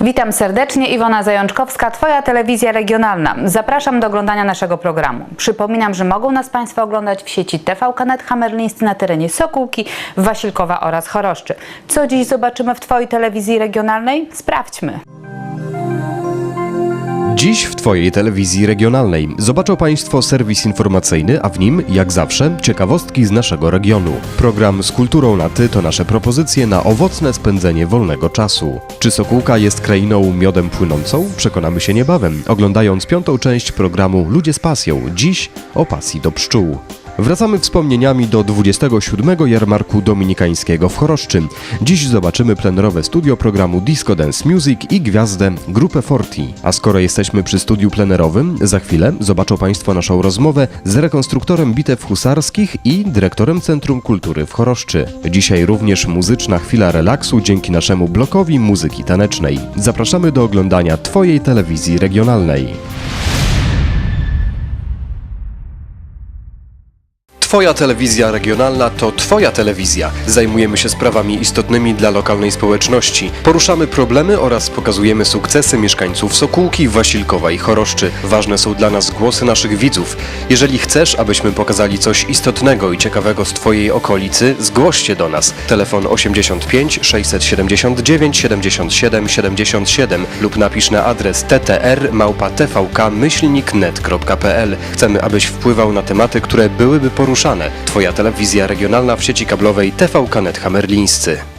Witam serdecznie, Iwona Zajączkowska, Twoja telewizja regionalna. Zapraszam do oglądania naszego programu. Przypominam, że mogą nas Państwo oglądać w sieci TVK.net Hammerlińscy na terenie Sokółki, Wasilkowa oraz Choroszczy. Co dziś zobaczymy w Twojej telewizji regionalnej? Sprawdźmy. Dziś w Twojej telewizji regionalnej zobaczą Państwo serwis informacyjny, a w nim, jak zawsze, ciekawostki z naszego regionu. Program z kulturą na ty to nasze propozycje na owocne spędzenie wolnego czasu. Czy Sokółka jest krainą miodem płynącą? Przekonamy się niebawem, oglądając piątą część programu Ludzie z pasją. Dziś o pasji do pszczół. Wracamy wspomnieniami do 27. jarmarku dominikańskiego w Choroszczy. Dziś zobaczymy plenerowe studio programu Disco Dance Music i gwiazdę Grupę Forti. A skoro jesteśmy przy studiu plenerowym, za chwilę zobaczą Państwo naszą rozmowę z rekonstruktorem bitew husarskich i dyrektorem Centrum Kultury w Choroszczy. Dzisiaj również muzyczna chwila relaksu dzięki naszemu blokowi muzyki tanecznej. Zapraszamy do oglądania Twojej telewizji regionalnej. Twoja telewizja regionalna to Twoja telewizja. Zajmujemy się sprawami istotnymi dla lokalnej społeczności. Poruszamy problemy oraz pokazujemy sukcesy mieszkańców Sokółki, Wasilkowa i Choroszczy. Ważne są dla nas głosy naszych widzów. Jeżeli chcesz, abyśmy pokazali coś istotnego i ciekawego z Twojej okolicy, zgłoś się do nas. Telefon 85 679 77 77 lub napisz na adres ttr tvk-net.pl. Chcemy, abyś wpływał na tematy, które byłyby Twoja telewizja regionalna w sieci kablowej TVK Net Hammerlińscy.